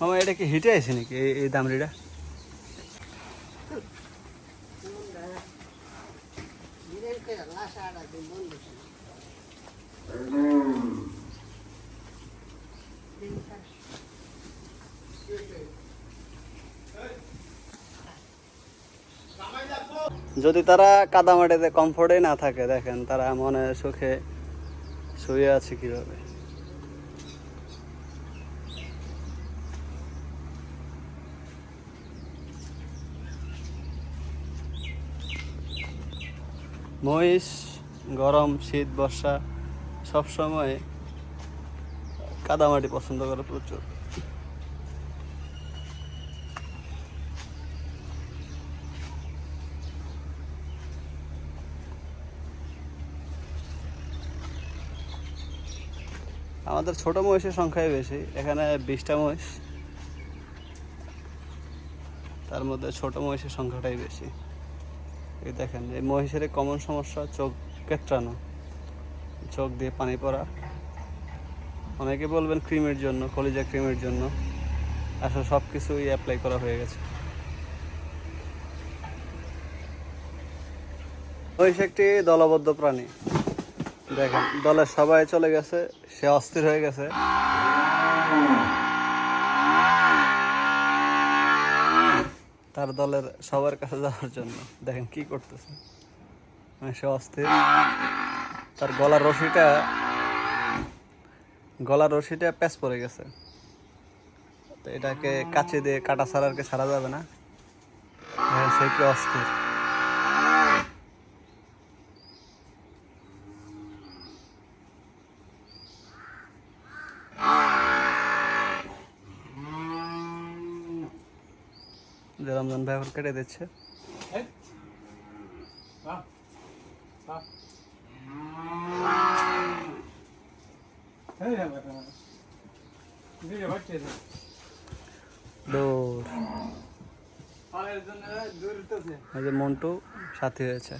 মামা, এটা কি হিটে আছে নাকি এই দামড়িটা? যদি তারা কাদামাটিতে কমফোর্টে না থাকে, দেখেন তারা মনে সুখে শুয়ে আছে কীভাবে? মহিষ, গরম, শীত, বর্ষা সব সময় কাদামাটি পছন্দ করে প্রচুর। আমাদের ছোট মহিষের সংখ্যাই বেশি, এখানে বিশটা মহিষ। তার মধ্যে ছোট মহিষের সংখ্যাটাই বেশি। এই দেখেন, এই মহিষের কমন সমস্যা চোখ কেটরানো, চোখ দিয়ে পানি পড়া। অনেকে বলবেন ক্রিমের জন্য, কলিজা ক্রিমের জন্য। আসলে সব কিছুই অ্যাপ্লাই করা হয়ে গেছে। মহিষ একটি দলবদ্ধ প্রাণী। দেখেন, দলের সবাই চলে গেছে, সে অস্থির হয়ে গেছে। তার দলের সবার কাছে যাওয়ার জন্য। দেখেন কি করতেছে। মানে সে অস্থির। তার গলার রশিটা গলার রশিটা প্যাচ পড়ে গেছে। তো এটাকে কাছে দিয়ে কাটা ছাড়ারকে ছাড়া যাবে না। সে কি অস্থির। যে রমজান ভাই এখন কেটে দিচ্ছে। মন্টু সাথী হয়েছে।